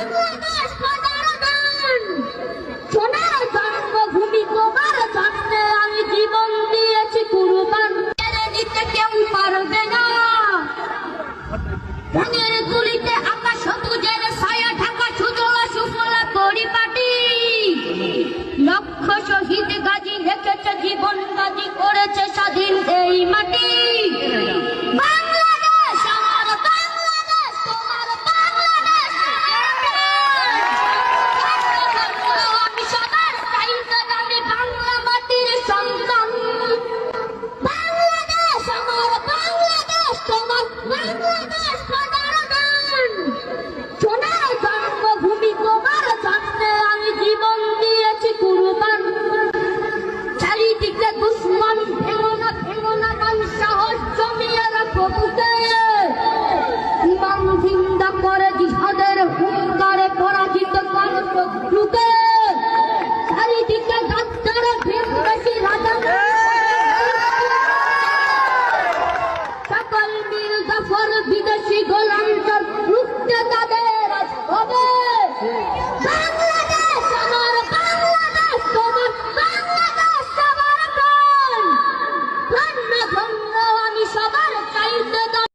我做的 করে জিহাদের হুঙ্কারে পরাজিত কারণকে চারিদিকে গাদ্দারে ভিন বেশি রাজা। সকল মিল জাফর বিদেশি গোলাম